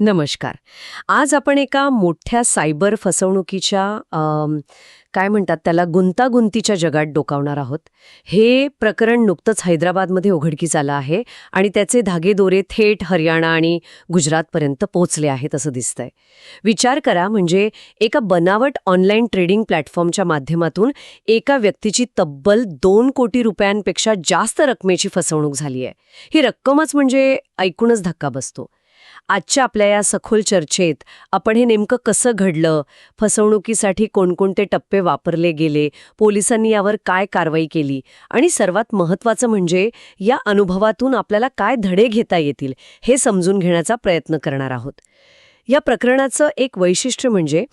नमस्कार. आज आपण एका मोठ्या सायबर फसवणुकीच्या काय म्हणतात त्याला गुंतागुंतीच्या जगात डोकावणार आहोत. हे प्रकरण नुकतंच हैदराबादमध्ये उघडकीस आलं आहे आणि त्याचे धागेदोरे थेट हरियाणा आणि गुजरातपर्यंत पोहोचले आहेत असं दिसतंय. विचार करा म्हणजे एका बनावट ऑनलाईन ट्रेडिंग प्लॅटफॉर्मच्या माध्यमातून एका व्यक्तीची तब्बल दोन कोटी रुपयांपेक्षा जास्त रकमेची फसवणूक झाली आहे ही रक्कमच म्हणजे ऐकूनच धक्का बसतो. आजच्या आपल्या या सखोल चर्चेत आपण हे नेमकं कसं घडलं? फसवणुकीसाठी कोणकोणते टप्पे वापरले गेले? पोलिसांनी यावर काय कारवाई केली? आणि सर्वात महत्त्वाचं म्हणजे या अनुभवातून आपल्याला काय धडे घेता येतील हे समजून घेण्याचा प्रयत्न करणार आहोत. या प्रकरणाचं एक वैशिष्ट्य म्हणजे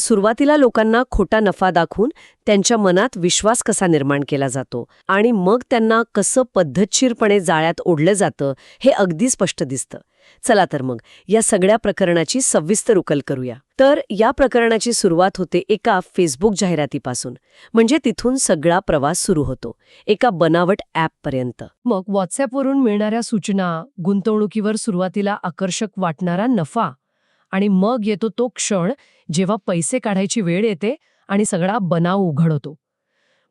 सुरुवातीला लोकांना खोटा नफा दाखवून त्यांच्या मनात विश्वास कसा निर्माण केला जातो आणि मग त्यांना कसं पद्धतशीरपणे जाळ्यात ओढलं जातं हे अगदी स्पष्ट दिसतं. चला तर मग या सगळ्या प्रकरणाची सविस्तर उकल करूया. तर या प्रकरणाची सुरुवात होते एका फेसबुक जाहिरातीपासून. म्हणजे तिथून सगळा प्रवास सुरू होतो. एका बनावट ॲपपर्यंत. मग व्हॉट्सॲपवरून मिळणाऱ्या सूचना गुंतवणुकीवर सुरुवातीला आकर्षक वाटणारा नफा आणि मग येतो तो क्षण जेव्हा पैसे काढायची वेळ येते आणि सगळा बनाव उघड होतो.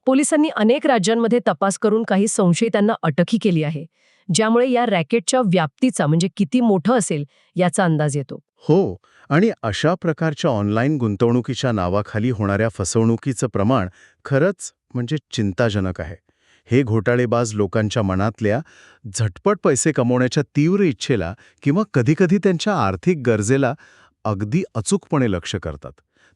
पोलिसांनी अनेक राज्यांमध्ये तपास करून काही संशयितांना अटकही केली आहे. ज्यामुळे या रॅकेटच्या व्याप्तीचा म्हणजे किती मोठं असेल याचा अंदाज येतो. हो आणि अशा प्रकारच्या ऑनलाईन गुंतवणुकीच्या नावाखाली होणाऱ्या फसवणुकीचं प्रमाण खरंच म्हणजे चिंताजनक आहे. हे घोटाळेबाज लोकांच्या मनातल्या झटपट पैसे कमवण्याच्या तीव्र इच्छेला किंवा कधीकधी त्यांच्या आर्थिक गरजेला अगदी अचूकपणे लक्ष करतात.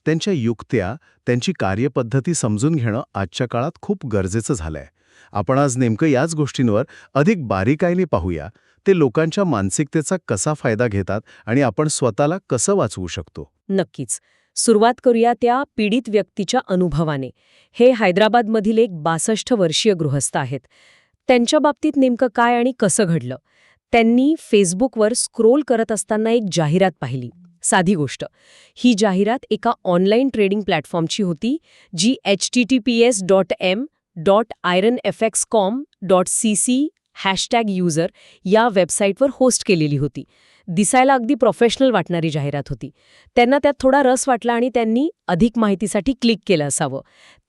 त्यांच्या युक्त्या त्यांची कार्यपद्धती समजून घेणं आजच्या काळात खूप गरजेचं झालंय. आपण आज नेमकं याच गोष्टींवर अधिक बारीकाईने पाहूया. ते लोकांच्या मानसिकतेचा कसा फायदा घेतात आणि आपण स्वतःला कसं वाचवू शकतो? नक्कीच. सुरुवात करूया त्या पीडित व्यक्तीच्या अनुभवाने. हे हैदराबादमधील एक बासष्ट वर्षीय गृहस्थ आहेत. त्यांच्या बाबतीत नेमकं काय आणि कसं घडलं? त्यांनी फेसबुकवर स्क्रोल करत असताना एक जाहिरात पाहिली. साधी गोष्ट. ही जाहिरात एका ऑनलाईन ट्रेडिंग प्लॅटफॉर्मची होती जी H T T P S dot M dot iron F X com dot C C hashtag user या वेबसाईटवर होस्ट केलेली होती. दिसायला अगदी प्रोफेशनल वाटणारी जाहिरात होती. त्यांना त्यात थोडा रस वाटला आणि त्यांनी अधिक माहितीसाठी क्लिक केलं असावं.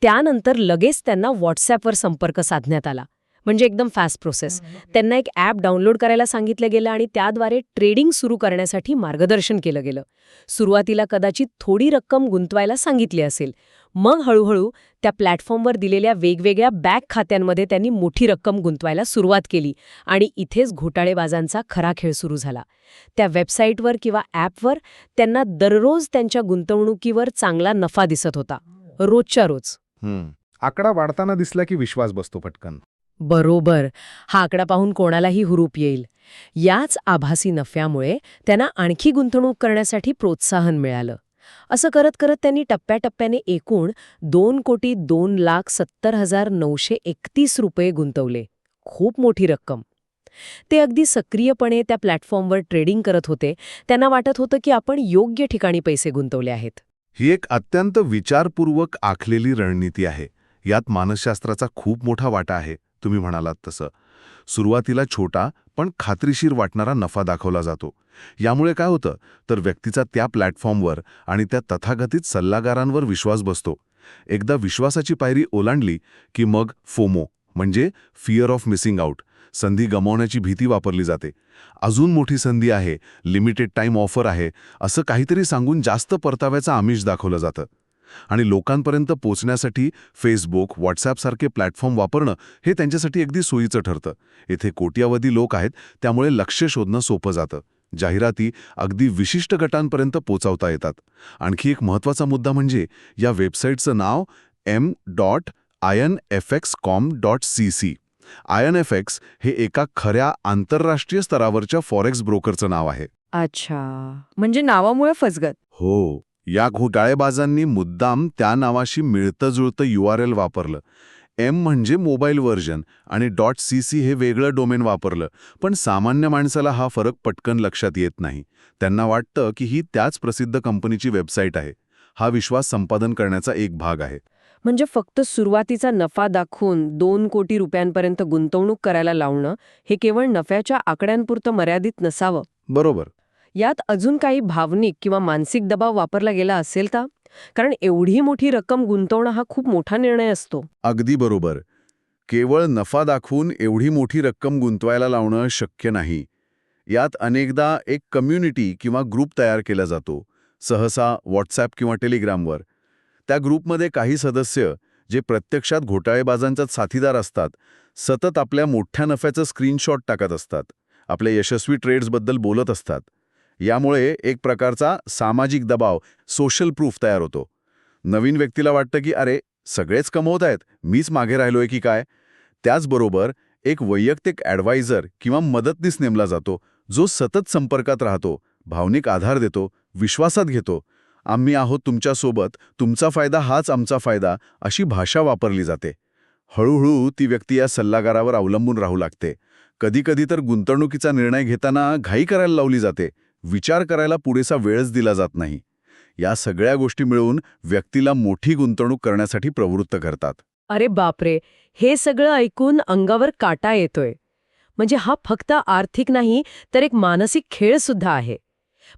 त्यानंतर लगेच त्यांना व्हॉट्सॲपवर संपर्क साधण्यात आला. म्हणजे एकदम फास्ट प्रोसेस त्यांना एक ॲप डाउनलोड करायला सांगितलं गेलं आणि त्याद्वारे ट्रेडिंग सुरू करण्यासाठी मार्गदर्शन केलं गेलं. सुरुवातीला कदाचित थोडी रक्कम गुंतवायला सांगितली असेल. मग हळूहळू त्या प्लॅटफॉर्मवर दिलेल्या वेगवेगळ्या बँक खात्यांमध्ये त्यांनी मोठी रक्कम गुंतवायला सुरुवात केली आणि इथेच घोटाळेबाजांचा खरा खेळ सुरू झाला. त्या वेबसाईटवर किंवा ॲपवर त्यांना दररोज त्यांच्या गुंतवणुकीवर चांगला नफा दिसत होता. रोजच्या रोज. आकडा वाढताना दिसला की विश्वास बसतो पटकन. बरोबर. हा आकडा पाहून कोणालाही हुरूप येईल. याच आभासी नफ्यामुळे त्यांना आणखी गुंतवणूक करण्यासाठी प्रोत्साहन मिळालं. असं करत करत त्यांनी टप्प्याटप्प्याने एकूण दोन कोटी दोन लाख सत्तर हजार नऊशे एकतीस रुपये गुंतवले. खूप मोठी रक्कम. ते अगदी सक्रियपणे त्या प्लॅटफॉर्मवर ट्रेडिंग करत होते. त्यांना वाटत होतं की आपण योग्य ठिकाणी पैसे गुंतवले आहेत. ही एक अत्यंत विचारपूर्वक आखलेली रणनीती आहे. यात मानसशास्त्राचा खूप मोठा वाटा आहे तुम्ही म्हणालात तसं. सुरुवातीला छोटा पण खात्रीशीर वाटणारा नफा दाखवला जातो. यामुळे काय होतं? तर व्यक्तीचा त्या प्लॅटफॉर्मवर आणि त्या तथागतीत सल्लागारांवर विश्वास बसतो. एकदा विश्वासाची पायरी ओलांडली की मग फोमो म्हणजे फिअर ऑफ मिसिंग आउट संधी गमावण्याची भीती वापरली जाते. अजून मोठी संधी आहे लिमिटेड टाईम ऑफर आहे असं काहीतरी सांगून जास्त परताव्याचं आमिष दाखवलं जातं. आणि लोकांपर्यंत पोचण्यासाठी फेसबुक व्हॉट्सॲपसारखे प्लॅटफॉर्म वापरणं हे त्यांच्यासाठी अगदी सोयीचं ठरतं. येथे कोट्यावधी लोक आहेत त्यामुळे लक्ष शोधणं सोपं जातं. जाहिराती अगदी विशिष्ट गटांपर्यंत पोचवता येतात. आणखी एक महत्त्वाचा मुद्दा म्हणजे या वेबसाईटचं नाव M dot I N F X com dot C C I N F X हे एका खऱ्या आंतरराष्ट्रीय स्तरावरच्या फॉरेक्स ब्रोकरचं नाव आहे. अच्छा. म्हणजे नावामुळे फसगत. हो. या घोटाळेबाजांनी मुद्दाम त्या नावाशी मिळतं जुळतं यू आर एल वापरलं. एम म्हणजे मोबाईल व्हर्जन आणि डॉट सी सी हे वेगळं डोमेन वापरलं पण सामान्य माणसाला हा फरक पटकन लक्षात येत नाही. त्यांना वाटतं की ही त्याच प्रसिद्ध कंपनीची वेबसाईट आहे. हा विश्वास संपादन करण्याचा एक भाग आहे. म्हणजे फक्त सुरुवातीचा नफा दाखवून दोन कोटी रुपयांपर्यंत गुंतवणूक करायला लावणं हे केवळ नफ्याच्या आकड्यांपुरतं मर्यादित नसावं? बरोबर. यात अजून काही भावनिक किंवा मानसिक दबाव वापरला गेला असेल का कारण एवढी मोठी रक्कम गुंतवणं हा खूप मोठा निर्णय असतो. अगदी बरोबर. केवळ नफा दाखवून एवढी मोठी रक्कम गुंतवायला लावणं शक्य नाही. यात अनेकदा एक कम्युनिटी किंवा ग्रुप तयार केला जातो सहसा व्हॉट्सॲप किंवा टेलिग्रामवर त्या ग्रुपमध्ये काही सदस्य जे प्रत्यक्षात घोटाळेबाजांचाच साथीदार असतात सतत आपल्या मोठ्या नफ्याचं स्क्रीनशॉट टाकत असतात आपल्या यशस्वी ट्रेड्सबद्दल बोलत असतात. यामुळे एक प्रकारचा सामाजिक दबाव सोशल प्रूफ तयार होतो. नवीन व्यक्तीला वाटतं की अरे सगळेच कमवत आहेत मीच मागे राहिलोय की काय? त्याचबरोबर एक वैयक्तिक ॲडवायझर किंवा मदतनीस नेमला जातो जो सतत संपर्कात राहतो भावनिक आधार देतो विश्वासात घेतो. आम्ही आहोत तुमच्यासोबत तुमचा फायदा हाच आमचा फायदा अशी भाषा वापरली जाते. हळूहळू ती व्यक्ती या सल्लागारावर अवलंबून राहू लागते. कधीकधी तर गुंतवणुकीचा निर्णय घेताना घाई करायला लावली जाते विचार करायला पुरेसा वेळच दिला जात नाही. या सगळ्या गोष्टी मिळून व्यक्तीला मोठी गुंतवणूक करण्यासाठी प्रवृत्त करतात. अरे बापरे! हे सगळं ऐकून अंगावर काटा येतोय. म्हणजे हा फक्त आर्थिक नाही तर एक मानसिक खेळ सुद्धा आहे.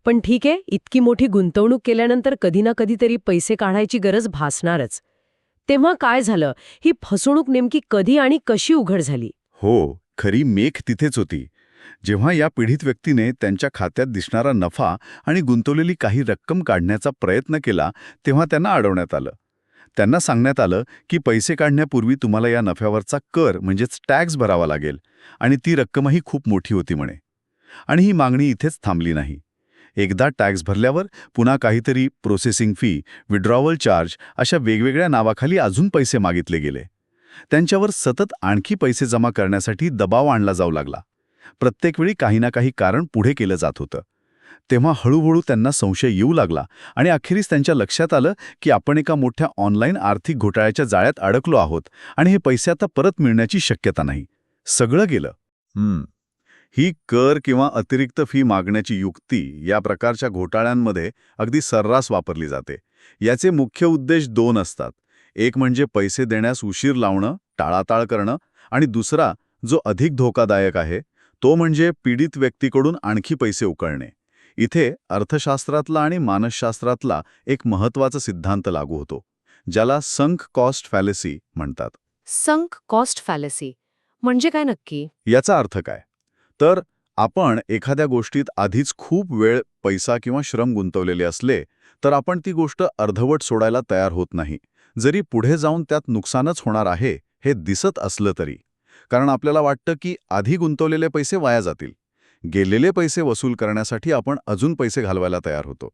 पण ठीक आहे इतकी मोठी गुंतवणूक केल्यानंतर कधी ना कधीतरी पैसे काढायची गरज भासणारच. तेव्हा काय झालं? ही फसवणूक नेमकी कधी आणि कशी उघड झाली? हो खरी मेख तिथेच होती. जेव्हा या पीडित व्यक्तीने त्यांच्या खात्यात दिसणारा नफा आणि गुंतवलेली काही रक्कम काढण्याचा प्रयत्न केला तेव्हा त्यांना अडवण्यात आलं. त्यांना सांगण्यात आलं की पैसे काढण्यापूर्वी तुम्हाला या नफ्यावरचा कर म्हणजेच टॅक्स भरावा लागेल आणि ती रक्कमही खूप मोठी होती म्हणे. आणि ही मागणी इथेच थांबली नाही. एकदा टॅक्स भरल्यावर पुन्हा काहीतरी प्रोसेसिंग फी विड्रॉवल चार्ज अशा वेगवेगळ्या नावाखाली अजून पैसे मागितले गेले. त्यांच्यावर सतत आणखी पैसे जमा करण्यासाठी दबाव आणला जाऊ लागला. प्रत्येक वेळी काही ना काही कारण पुढे केलं जात होतं. तेव्हा हळूहळू त्यांना संशय येऊ लागला आणि अखेरीस त्यांच्या लक्षात आलं की आपण एका मोठ्या ऑनलाईन आर्थिक घोटाळ्याच्या जाळ्यात अडकलो आहोत आणि हे पैसे आता परत मिळण्याची शक्यता नाही. सगळं गेलं. हम्म. ही कर किंवा अतिरिक्त फी मागण्याची युक्ती या प्रकारच्या घोटाळ्यांमध्ये अगदी सर्रास वापरली जाते. याचे मुख्य उद्देश दोन असतात. एक म्हणजे पैसे देण्यास उशीर लावणं टाळाटाळ करणं आणि दुसरा जो अधिक धोकादायक आहे तो म्हणजे पीडित व्यक्तीकडून आणखी पैसे उकळणे. इथे अर्थशास्त्रातला आणि मानसशास्त्रातला एक महत्त्वाचा सिद्धांत लागू होतो ज्याला संक कॉस्ट फॅलेसी म्हणतात. संक कॉस्ट फॅलेसी म्हणजे काय नक्की? याचा अर्थ काय? तर आपण एखाद्या गोष्टीत आधीच खूप वेळ पैसा किंवा श्रम गुंतवलेले असले तर आपण ती गोष्ट अर्धवट सोडायला तयार होत नाही. जरी पुढे जाऊन त्यात नुकसानच होणार आहे हे दिसत असलं तरी. कारण आपल्याला वाटतं की आधी गुंतवलेले पैसे वाया जातील. गेलेले पैसे वसूल करण्यासाठी आपण अजून पैसे घालवायला तयार होतो.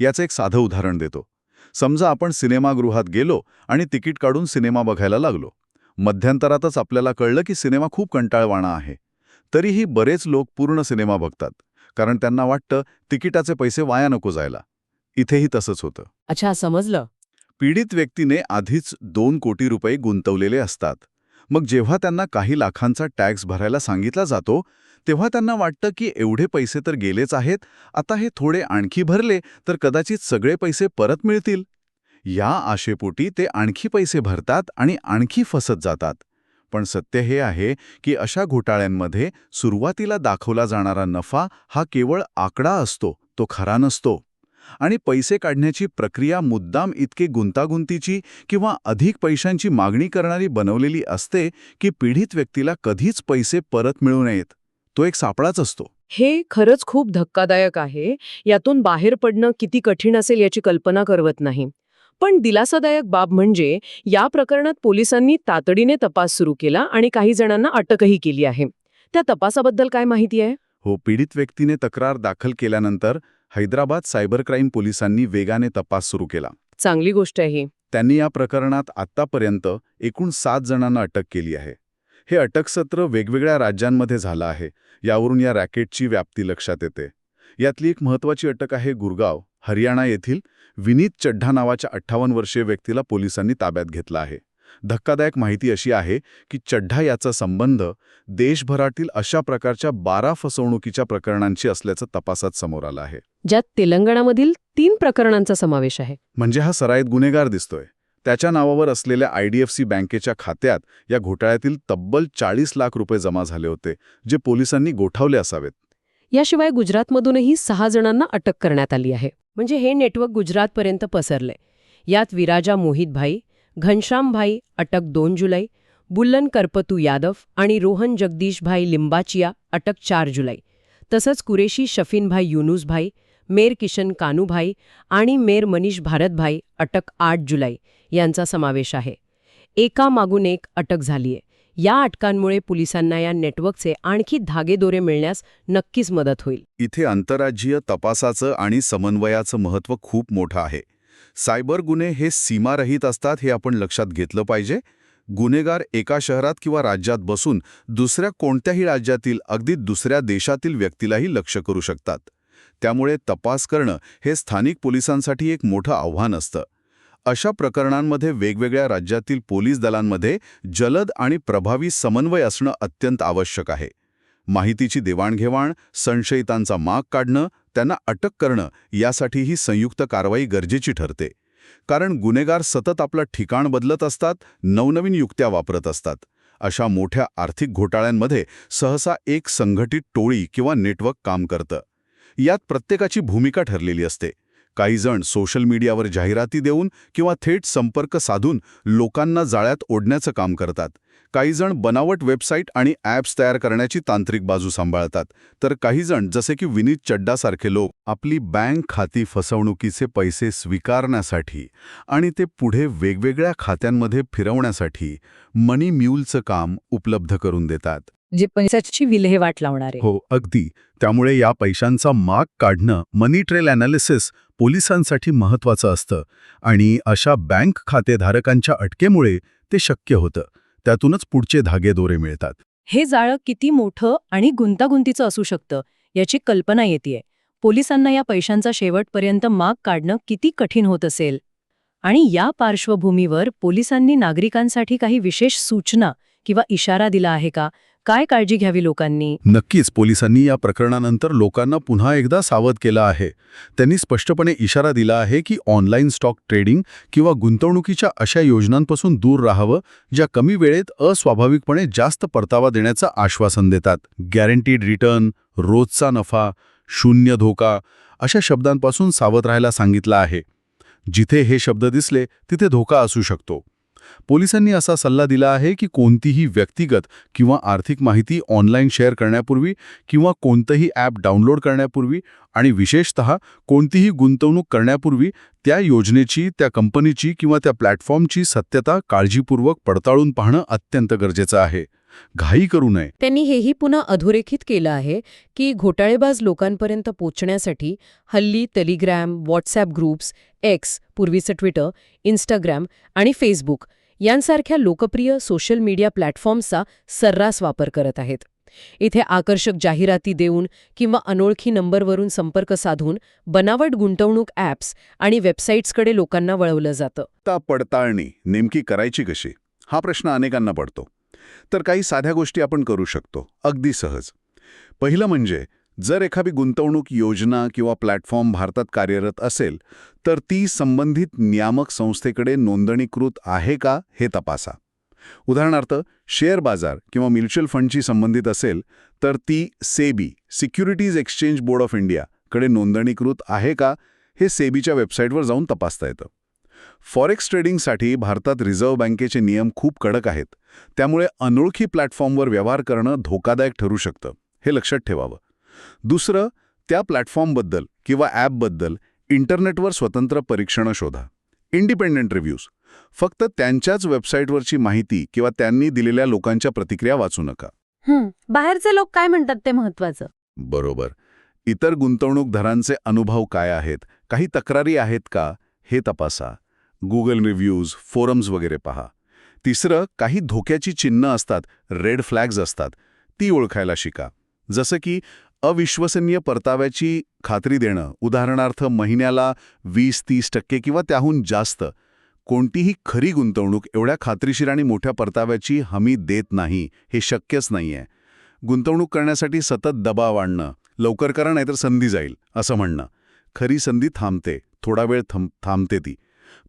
याचं एक साधं उदाहरण देतो. समजा आपण सिनेमागृहात गेलो आणि तिकीट काढून सिनेमा बघायला लागलो. मध्यंतरातच आपल्याला कळलं की सिनेमा खूप कंटाळवाणा आहे. तरीही बरेच लोक पूर्ण सिनेमा बघतात कारण त्यांना वाटतं तिकिटाचे पैसे वाया नको जायला. इथेही तसंच होतं. अच्छा समजलं. पीडित व्यक्तीने आधीच दोन कोटी रुपये गुंतवलेले असतात. मग जेव्हा त्यांना काही लाखांचा टॅक्स भरायला सांगितला जातो तेव्हा त्यांना वाटतं की एवढे पैसे तर गेलेच आहेत आता हे थोडे आणखी भरले तर कदाचित सगळे पैसे परत मिळतील. या आशेपोटी ते आणखी पैसे भरतात आणि आणखी फसत जातात. पण सत्य हे आहे की अशा घोटाळ्यांमध्ये सुरुवातीला दाखवला जाणारा नफा हा केवळ आकडा असतो तो खरा नसतो. आणि पैसे काढण्याची प्रक्रिया मुद्दाम इतके गुंतागुंतीची किंवा अधिक पैशांची मागणी करणारी बनवलेली असते की पीडित व्यक्तीला कधीच पैसे परत मिळू नयेत. तो एक सापळाच असतो. हे खरंच खूप धक्कादायक आहे. यातून बाहेर पडणं किती कठीण असेल याची कल्पना करवत नाही. पण दिलासादायक बाब म्हणजे या प्रकरणात पोलिसांनी तातडीने तपास सुरू केला आणि काही जणांना अटकही केली आहे. त्या तपासाबद्दल काय माहिती आहे? हो पीडित व्यक्तीने तक्रार दाखल केल्यानंतर हैदराबाद सायबर क्राईम पोलिसांनी वेगाने तपास सुरू केला. चांगली गोष्ट आहे ही. त्यांनी या प्रकरणात आत्तापर्यंत एकूण सात जणांना अटक केली आहे. हे अटकसत्र वेगवेगळ्या राज्यांमध्ये झालं आहे. यावरून या रॅकेटची व्याप्ती लक्षात येते. यातली एक महत्त्वाची अटक आहे गुरगाव हरियाणा येथील विनीत चड्ढा नावाच्या अठ्ठावन्न वर्षीय व्यक्तीला पोलिसांनी ताब्यात घेतला आहे. धक्कादायक माहिती अशी आहे की चड्ढा याचा संबंध देशभरातील अशा प्रकारच्या बारा फसवणुकीच्या प्रकरणांशी असल्याचं तपासात समोर आलं आहे. ज्यात तेलंगणामधील तीन प्रकरणांचा समावेश आहे. म्हणजे हा सराईत गुन्हेगार दिसतोय. त्याच्या नावावर असलेल्या आयडीएफसी बँकेच्या खात्यात या घोटाळ्यातील तब्बल चाळीस लाख रुपये जमा झाले होते जे पोलिसांनी गोठावले असावेत. याशिवाय गुजरातमधूनही सहा जणांना अटक करण्यात आली आहे. म्हणजे हे नेटवर्क गुजरातपर्यंत पसरलंय यात विराजा मोहितभाई घनश्यामभाई अटक दोन जुलै बुल्लन करपतू यादव आणि रोहन जगदीशभाई लिंबाचिया अटक चार जुलै. तसंच कुरेशी शफीनभाई युनुसभाई मेर किशन कानूभाई आणि मेर मनीष भारतभाई अटक आठ जुलै यांचा समावेश आहे. एका मागून एक अटक झालीय. या अटकांमुळे पोलिसांना या नेटवर्कचे आणखी धागेदोरे मिळण्यास नक्कीच मदत होईल. इथे आंतरराज्यीय तपासाचं आणि समन्वयाचं महत्त्व खूप मोठं आहे. सायबर गुन्हे हे सीमारहित असतात हे आपण लक्षात घेतलं पाहिजे. गुन्हेगार एका शहरात किंवा राज्यात बसून दुसऱ्या कोणत्याही राज्यातील अगदी दुसऱ्या देशातील व्यक्तीलाही लक्ष करू शकतात. त्यामुळे तपास करणं हे स्थानिक पोलिसांसाठी एक मोठं आव्हान असतं. अशा प्रकरणांमध्ये वेगवेगळ्या राज्यातील पोलीस दलांमध्ये जलद आणि प्रभावी समन्वय असणं अत्यंत आवश्यक आहे. माहितीची देवाणघेवाण संशयितांचा माग काढणं त्यांना अटक करणं यासाठी ही संयुक्त कारवाई गरजेची ठरते. कारण गुन्हेगार सतत आपलं ठिकाण बदलत असतात नवनवीन युक्त्या वापरत असतात. अशा मोठ्या आर्थिक घोटाळ्यांमध्ये सहसा एक संघटित टोळी किंवा नेटवर्क काम करतं. यात प्रत्येकाची भूमिका ठरलेली असते. काही जण सोशल मीडियावर जाहिराती देऊन किंवा थेट संपर्क साधून लोकांना जाळ्यात ओढण्याचं काम करतात. काही जण बनावट वेबसाईट आणि ॲप्स तयार करण्याची तांत्रिक बाजू सांभाळतात. तर काही जण जसे की विनीत चड्डासारखे लोक आपली बँक खाती फसवणुकीचे पैसे स्वीकारण्यासाठी आणि ते पुढे वेगवेगळ्या खात्यांमध्ये फिरवण्यासाठी मनी म्यूलचं काम उपलब्ध करून देतात. जे पैशाची विल्हेवाट लावणारे. हो अगदी. त्यामुळे या पैशांचा माग काढणं मनी ट्रेल ॲनालिसिस पोलिसांसाठी महत्त्वाचं असतं आणि अशा बँक खातेधारकांच्या अटकेमुळे ते शक्य होतं. त्यातूनच पुढचे धागेदोरे मिळतात. हे जाळं किती मोठं आणि गुंतागुंतीचं असू शकतं याची कल्पना येते पोलिसांना या पैशांचा शेवटपर्यंत माग काढणं किती कठीण होत असेल? आणि या पार्श्वभूमीवर पोलिसांनी नागरिकांसाठी काही विशेष सूचना किंवा इशारा दिला आहे का? काय काळजी घ्यावी लोकांनी? नक्कीच पोलिसांनी या प्रकरणानंतर लोकांना पुन्हा एकदा सावध केलं आहे. त्यांनी स्पष्टपणे इशारा दिला आहे की ऑनलाईन स्टॉक ट्रेडिंग किंवा गुंतवणुकीच्या अशा योजनांपासून दूर राहावं ज्या कमी वेळेत अस्वाभाविकपणे जास्त परतावा देण्याचं आश्वासन देतात. गॅरंटीड रिटर्न रोजचा नफा शून्य धोका अशा शब्दांपासून सावध राहायला सांगितलं आहे. जिथे हे शब्द दिसले तिथे धोका असू शकतो. पोलिसांनी असा सल्ला दिला आहे की कोणतीही व्यक्तिगत किंवा आर्थिक माहिती ऑनलाईन शेअर करण्यापूर्वी किंवा कोणतंही ॲप डाउनलोड करण्यापूर्वी आणि विशेषत कोणतीही गुंतवणूक करण्यापूर्वी त्या योजनेची त्या कंपनीची किंवा त्या प्लॅटफॉर्मची सत्यता काळजीपूर्वक पडताळून पाहणं अत्यंत गरजेचं आहे. घाई करू नये. त्यांनी हेही पुन्हा अधोरेखित केलं आहे की घोटाळेबाज लोकांपर्यंत पोचण्यासाठी हल्ली टेलिग्रॅम व्हॉट्सॲप ग्रुप्स एक्स पूर्वीचं ट्विटर इंस्टाग्राम आणि फेसबुक यांसारख्या लोकप्रिय सोशल मीडिया प्लॅटफॉर्म्सचा सर्रास वापर करत आहेत. इथे आकर्षक जाहिराती देऊन किंवा अनोळखी नंबरवरून संपर्क साधून बनावट गुंतवणूक ॲप्स आणि वेबसाईट्सकडे लोकांना वळवलं जातं. ता पडताळणी नेमकी करायची कशी? हा प्रश्न अनेकांना पडतो. तर काही साध्या गोष्टी आपण करू शकतो. अगदी सहज. पहिलं म्हणजे जर एखादी गुंतवणूक योजना किंवा प्लॅटफॉर्म भारतात कार्यरत असेल तर ती संबंधित नियामक संस्थेकडे नोंदणीकृत आहे का हे तपासा. उदाहरणार्थ शेअर बाजार किंवा म्युच्युअल फंडशी संबंधित असेल तर ती SEBI securities exchange board of इंडियाकडे नोंदणीकृत आहे का हे सेबीच्या वेबसाईटवर जाऊन तपासता येतं. फॉरेक्स ट्रेडिंगसाठी भारतात रिझर्व्ह बँकेचे नियम खूप कडक आहेत त्यामुळे अनोळखी प्लॅटफॉर्मवर व्यवहार करणं धोकादायक ठरू शकतं. हे लक्षात ठेवावं. दुसरं त्या प्लॅटफॉर्मबद्दल किंवा ॲपबद्दल इंटरनेटवर स्वतंत्र परीक्षणं शोधा. Independent reviews. फक्त त्यांच्याच वेबसाईटवरची माहिती किंवा त्यांनी दिलेल्या लोकांच्या प्रतिक्रिया वाचू नका. बाहेरचे लोक काय म्हणतात ते महत्वाचं बरोबर. इतर गुंतवणूकदारांचे अनुभव काय आहेत? काही तक्रारी आहेत का? हे तपासा. गुगल रिव्ह्यूज फोरम्स वगैरे पहा. तिसरं काही धोक्याची चिन्ह असतात रेड फ्लॅग्ज असतात. ती ओळखायला शिका. जसं की अविश्वसनीय परताव्याची खात्री देणं उदाहरणार्थ महिन्याला वीस तीस टक्के किंवा त्याहून जास्त कोणतीही खरी गुंतवणूक एवढ्या खात्रीशीर आणि मोठ्या परताव्याची हमी देत नाही हे शक्यच नाहीये. गुंतवणूक करण्यासाठी सतत दबाव आणणं लवकर करा नाहीतर संधी जाईल असं म्हणणं. खरी संधी थांबते थोडा वेळ थम थांबते ती.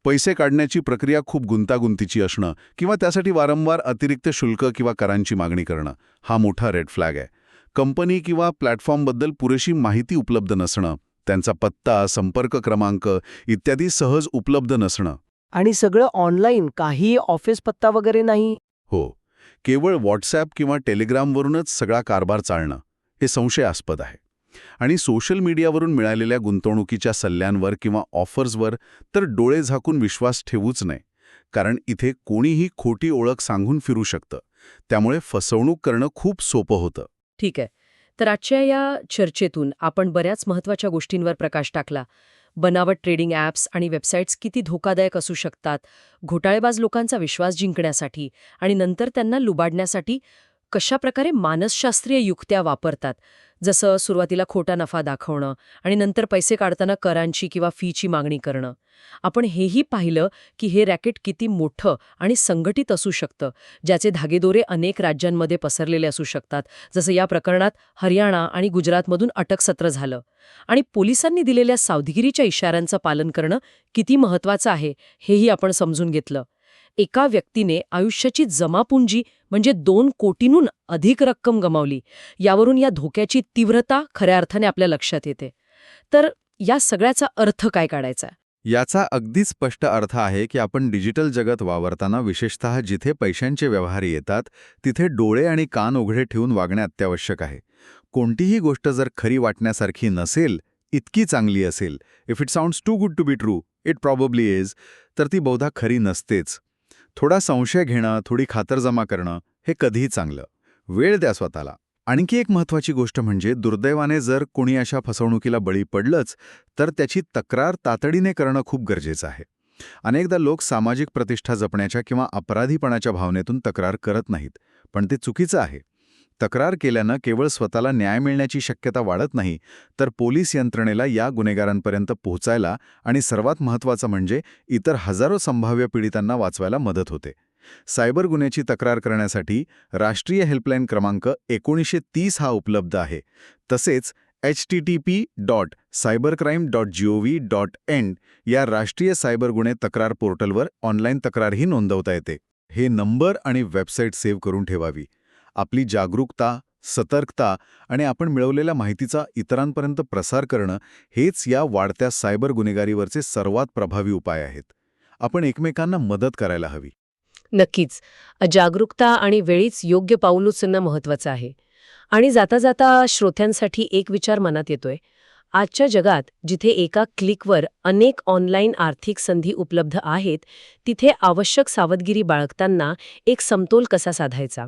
पैसे काढण्याची प्रक्रिया खूप गुंतागुंतीची असणं किंवा त्यासाठी वारंवार अतिरिक्त शुल्क किंवा करांची मागणी करणं हा मोठा रेड फ्लॅग आहे. कंपनी किंवा प्लॅटफॉर्मबद्दल पुरेशी माहिती उपलब्ध नसणं त्यांचा पत्ता संपर्क क्रमांक इत्यादी सहज उपलब्ध नसणं. आणि सगळं ऑनलाईन काही ऑफिस पत्ता वगैरे नाही? हो. केवळ व्हॉट्सॲप किंवा टेलिग्रामवरूनच सगळा कारभार चालणं हे संशयास्पद आहे. आणि सोशल मीडियावरून मिळालेल्या गुंतवणुकीच्या सल्ल्यांवर किंवा ऑफर्सवर तर डोळे झाकून विश्वास ठेवूच नये कारण इथे कोणीही खोटी ओळख सांगून फिरू शकतं. त्यामुळे फसवणूक करणं खूप सोपं होतं. ठीक आहे. तर आजच्या या चर्चेतून आपण बऱ्याच महत्त्वाच्या गोष्टींवर प्रकाश टाकला. बनावट ट्रेडिंग ॲप्स आणि वेबसाईट्स किती धोकादायक असू शकतात घोटाळेबाज लोकांचा विश्वास जिंकण्यासाठी आणि नंतर त्यांना लुबाडण्यासाठी कशाप्रकारे मानसशास्त्रीय युक्त्या वापरतात? जसं सुरुवातीला खोटा नफा दाखवणं आणि नंतर पैसे काढताना करांची किंवा फीची मागणी करणं. आपण हेही पाहिलं की हे रॅकेट किती मोठं आणि संघटित असू शकतं ज्याचे धागेदोरे अनेक राज्यांमध्ये पसरलेले असू शकतात जसं या प्रकरणात हरियाणा आणि गुजरातमधून अटक सत्र झालं. आणि पोलिसांनी दिलेल्या सावधगिरीच्या इशाऱ्यांचं पालन करणं किती महत्वाचं आहे हेही आपण समजून घेतलं. एका व्यक्तीने आयुष्याची जमापुंजी म्हणजे दोन कोटींहून अधिक रक्कम गमावली. यावरून या धोक्याची तीव्रता खऱ्या अर्थाने आपल्या लक्षात येते. तर या सगळ्याचा अर्थ काय काढायचा? याचा अगदी स्पष्ट अर्थ आहे की आपण डिजिटल जगत वावरताना विशेषतः जिथे पैशांचे व्यवहार येतात तिथे डोळे आणि कान उघडे ठेवून वागणे अत्यावश्यक आहे. कोणतीही गोष्ट जर खरी वाटण्यासारखी नसेल इतकी चांगली असेल. If it sounds too good to be true it probably is तर ती बहुधा खरी नसतेच. थोडा संशय घेणं थोडी खातरजमा करणं हे कधीही चांगलं. वेळ द्या स्वतःला. आणखी एक महत्त्वाची गोष्ट म्हणजे दुर्दैवाने जर कोणी अशा फसवणुकीला बळी पडलंच तर त्याची तक्रार तातडीने करणं खूप गरजेचं आहे. अनेकदा लोक सामाजिक प्रतिष्ठा जपण्याच्या किंवा अपराधीपणाच्या भावनेतून तक्रार करत नाहीत पण ते चुकीचं आहे. तक्रार केल्यानं केवळ स्वतःला न्याय मिळण्याची शक्यता वाढत नाही तर पोलीस यंत्रणेला या गुन्हेगारांपर्यंत पोहोचायला आणि सर्वात महत्त्वाचं म्हणजे इतर हजारो संभाव्य पीडितांना वाचवायला मदत होते. सायबर गुन्ह्याची तक्रार करण्यासाठी राष्ट्रीय हेल्पलाईन क्रमांक एकोणीसशे तीस हा उपलब्ध आहे. तसेच H T T P dot cyber crime dot G O V dot N या राष्ट्रीय सायबर गुन्हे तक्रार पोर्टलवर ऑनलाईन तक्रारही नोंदवता येते. हे नंबर आणि वेबसाईट सेव्ह करून ठेवावी. आपली जागरूकता सतर्कता आणि आपण मिळवलेल्या माहितीचा इतरांपर्यंत प्रसार करणं हेच या वाढत्या सायबर गुन्हेगारीवरचे सर्वात प्रभावी उपाय आहेत. आपण एकमेकांना मदत करायला हवी. नक्कीच. जागरूकता आणि वेळीच योग्य पाऊल उचलणं महत्वाचं आहे. आणि जाता जाता श्रोत्यांसाठी एक विचार मनात येतोय. आजच्या जगात जिथे एका क्लिकवर अनेक ऑनलाईन आर्थिक संधी उपलब्ध आहेत तिथे आवश्यक सावधगिरी बाळगताना एक समतोल कसा साधायचा?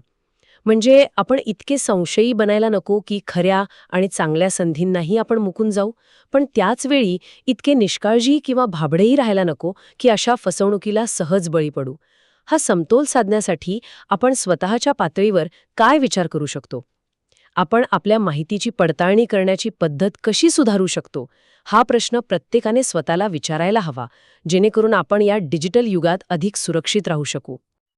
म्हणजे आपण इतके संशयी बनायला नको की खऱ्या आणि चांगल्या संधींनाही आपण मुकून जाऊ. पण त्याच वेळी इतके निष्काळजी किंवा भाबडेही राहायला नको की अशा फसवणुकीला सहज बळी पडू. हा समतोल साधण्यासाठी आपण स्वतःच्या पातळीवर काय विचार करू शकतो? आपण आपल्या माहितीची पडताळणी करण्याची पद्धत कशी सुधारू शकतो? हा प्रश्न प्रत्येकाने स्वतःला विचारायला हवा जेणेकरून आपण या डिजिटल युगात अधिक सुरक्षित राहू शकू.